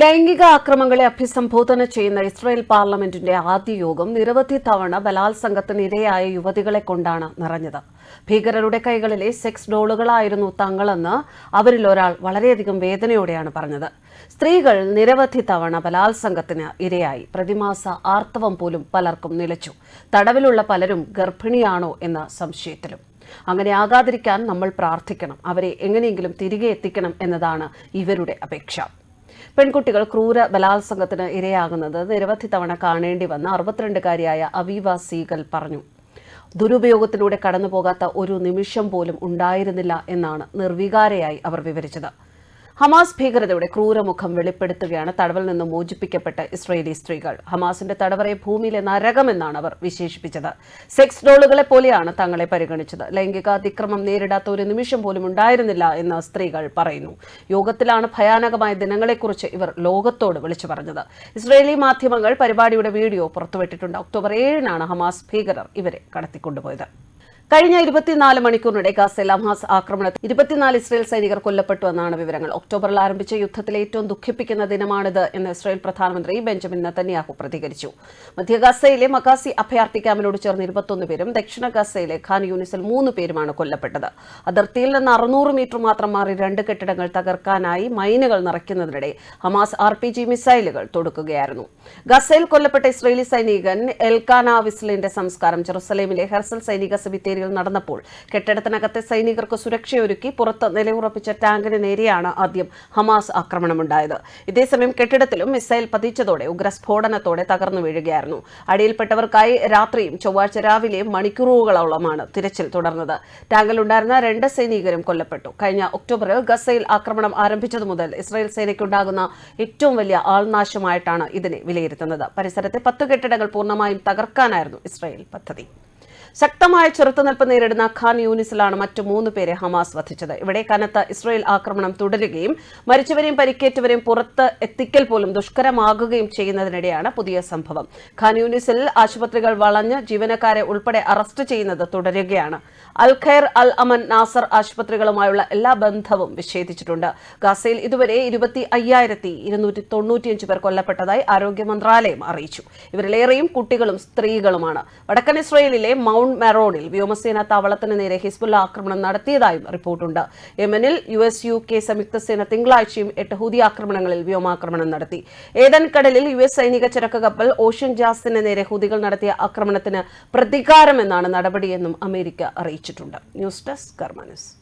ലൈംഗിക ആക്രമങ്ങളെ അഭിസംബോധന ചെയ്യുന്ന ഇസ്രായേൽ പാർലമെന്റിന്റെ ആദ്യ യോഗം നിരവധി തവണ ബലാത്സംഗത്തിന് ഇരയായ യുവതികളെ കൊണ്ടാണ് നിറഞ്ഞത്. ഭീകരരുടെ കൈകളിലെ സെക്സ് ഡോളുകളായിരുന്നു തങ്ങളെന്ന് അവരിൽ ഒരാൾ വളരെയധികം വേദനയോടെയാണ് പറഞ്ഞത്. സ്ത്രീകൾ നിരവധി തവണ ബലാത്സംഗത്തിന് ഇരയായി. പ്രതിമാസ ആർത്തവം പോലും പലർക്കും നിലച്ചു. തടവിലുള്ള പലരും ഗർഭിണിയാണോ എന്ന സംശയത്തിലും. അങ്ങനെ ആകാതിരിക്കാൻ നമ്മൾ പ്രാർത്ഥിക്കണം. അവരെ എങ്ങനെയെങ്കിലും തിരികെ എത്തിക്കണം എന്നതാണ് ഇവരുടെ അപേക്ഷ. പെൺകുട്ടികൾ ക്രൂര ബലാത്സംഗത്തിന് ഇരയാകുന്നത് നിരവധി തവണ കാണേണ്ടി വന്ന അറുപത്തിരണ്ടുകാരിയായ അവീവ സീഗൽ പറഞ്ഞു. ദുരുപയോഗത്തിലൂടെ കടന്നുപോകാത്ത ഒരു നിമിഷം പോലും ഉണ്ടായിരുന്നില്ല എന്നാണ് നിർവികാരയായി അവർ വിവരിച്ചത്. ഹമാസ് ഭീകരതയുടെ ക്രൂരമുഖം വെളിപ്പെടുത്തുകയാണ് തടവിൽ നിന്ന് മോചിപ്പിക്കപ്പെട്ട ഇസ്രയേലി സ്ത്രീകൾ. ഹമാസിന്റെ തടവറയെ ഭൂമിയിലെ നരകമെന്നാണ് അവർ വിശേഷിപ്പിച്ചത്. സെക്സ് ഡോളുകളെ പോലെയാണ് തങ്ങളെ പരിഗണിച്ചത്. ലൈംഗിക അതിക്രമം നേരിടാത്ത ഒരു നിമിഷം പോലും ഉണ്ടായിരുന്നില്ല എന്ന് സ്ത്രീകൾ പറയുന്നു. യോഗത്തിലാണ് ഭയാനകമായ ദിനങ്ങളെക്കുറിച്ച് ഇവർ ലോകത്തോട് വിളിച്ചു പറഞ്ഞത്. ഇസ്രയേലി മാധ്യമങ്ങൾ പരിപാടിയുടെ വീഡിയോ പുറത്തുവിട്ടിട്ടുണ്ട്. ഒക്ടോബർ ഏഴിനാണ് ഹമാസ് ഭീകരർ ഇവരെ കടത്തിക്കൊണ്ടുപോയത്. കഴിഞ്ഞ ഇരുപത്തിനാല് മണിക്കൂറിനിടെ ഗാസയിൽ ഹമാസ് ആക്രമണത്തിൽ ഇരുപത്തിനാല് ഇസ്രയേൽ സൈനികർ കൊല്ലപ്പെട്ടു എന്നാണ് വിവരങ്ങൾ. ഒക്ടോബറിൽ ആരംഭിച്ച യുദ്ധത്തിലെ ഏറ്റവും ദുഃഖിപ്പിക്കുന്ന ദിനമാണിത് എന്ന് ഇസ്രയേൽ പ്രധാനമന്ത്രി ബെഞ്ചമിൻ നത്തന്യാഹു പ്രതികരിച്ചു. മധ്യ ഗാസയിലെ മക്കാസി അഭയാർത്ഥി ക്യാമ്പിനോട് ചേർന്ന് ഇരുപത്തൊന്ന് പേരും ദക്ഷിണ ഗാസയിലെ ഖാൻ യൂണിസിൽ മൂന്ന് പേരുമാണ് കൊല്ലപ്പെട്ടത്. അതിർത്തിയിൽ നിന്ന് അറുന്നൂറ് മീറ്റർ മാത്രം മാറി രണ്ട് കെട്ടിടങ്ങൾ തകർക്കാനായി മൈനുകൾ നിറയ്ക്കുന്നതിനിടെ ഹമാസ് ആർ പി ജി മിസൈലുകൾ തൊടുക്കുകയായിരുന്നു. ഗസയിൽ കൊല്ലപ്പെട്ട ഇസ്രയേലി സൈനികൻ എൽക്കാന വിസ്ലിന്റെ സംസ്കാരം ജെറുസലേമിലെ ഹെർസൽ സൈനിക സെമിത്തേരിയിൽ നടന്നപ്പോൾ കെട്ടിടത്തിനകത്തെ സൈനികർക്ക് സുരക്ഷയൊരുക്കി പുറത്ത് നിലയുറപ്പിച്ച ടാങ്കിന് നേരെയാണ് ആദ്യം ഹമാസ് ആക്രമണമുണ്ടായത്. ഇതേസമയം കെട്ടിടത്തിലും മിസൈൽ പതിച്ചതോടെ ഉഗ്രസ്ഫോടനത്തോടെ തകർന്നു വീഴുകയായിരുന്നു. അടിയിൽപ്പെട്ടവർക്കായി രാത്രിയും ചൊവ്വാഴ്ച രാവിലെയും മണിക്കൂറുകളോളമാണ് തിരച്ചിൽ തുടർന്നത്. ടാങ്കിലുണ്ടായിരുന്ന രണ്ട് സൈനികരും കൊല്ലപ്പെട്ടു. കഴിഞ്ഞ ഒക്ടോബറിൽ ഗസയിൽ ആക്രമണം ആരംഭിച്ചതു മുതൽ ഇസ്രായേൽ സേനയ്ക്കുണ്ടാകുന്ന ഏറ്റവും വലിയ ആൾനാശമായിട്ടാണ് ഇതിനെ വിലയിരുത്തുന്നത്. പരിസരത്തെ പത്ത് കെട്ടിടങ്ങൾ പൂർണമായും തകർക്കാനായിരുന്നു ഇസ്രായേൽ പദ്ധതി. ശക്തമായ ചെറുത്തുനിൽപ്പ് നേരിടുന്ന ഖാൻ യൂണിസിലാണ് മറ്റു മൂന്ന് പേരെ ഹമാസ് വധിച്ചത്. ഇവിടെ കനത്ത ഇസ്രായേൽ ആക്രമണം തുടരുകയും മരിച്ചവരെയും പരിക്കേറ്റവരെയും പുറത്ത് എത്തിക്കൽ പോലും ദുഷ്കരമാകുകയും ചെയ്യുന്നതിനിടെയാണ് പുതിയ സംഭവം. ഖാൻ യൂണിസിൽ ആശുപത്രികൾ വളഞ്ഞ് ജീവനക്കാരെ ഉൾപ്പെടെ അറസ്റ്റ് ചെയ്യുന്നത് തുടരുകയാണ്. അൽ ഖൈർ അൽ അമൻ നാസർ ആശുപത്രികളുമായുള്ള എല്ലാ ബന്ധവും വിച്ഛേദിച്ചിട്ടുണ്ട്. ഗാസയിൽ ഇതുവരെ ഇരുപത്തി അയ്യായിരത്തി ഇരുന്നൂറ്റി തൊണ്ണൂറ്റിയഞ്ച് പേർ കൊല്ലപ്പെട്ടതായി ആരോഗ്യ മന്ത്രാലയം അറിയിച്ചു. ഇവരിലേറെയും കുട്ടികളും സ്ത്രീകളുമാണ്. വടക്കൻ ഇസ്രയേലിലെ മൗണ്ട് മെറോണിൽ വ്യോമസേന താവളത്തിന് നേരെ ഹിസ്ബുല്ല ആക്രമണം നടത്തിയതായും റിപ്പോർട്ടുണ്ട്. യമനിൽ യു എസ് യു കെ സംയുക്ത സേന തിങ്കളാഴ്ചയും എട്ട് ഹൂതി ആക്രമണങ്ങളിൽ വ്യോമാക്രമണം നടത്തി. ഏതൻ കടലിൽ യു എസ് സൈനിക ചരക്ക് കപ്പൽ ഓഷ്യൻ ജാസിന് നേരെ ഹൂതികൾ നടത്തിയ ആക്രമണത്തിന് പ്രതികാരമെന്നാണ് നടപടിയെന്നും അമേരിക്ക അറിയിച്ചിട്ടുണ്ട്. News desk കർമാനസ്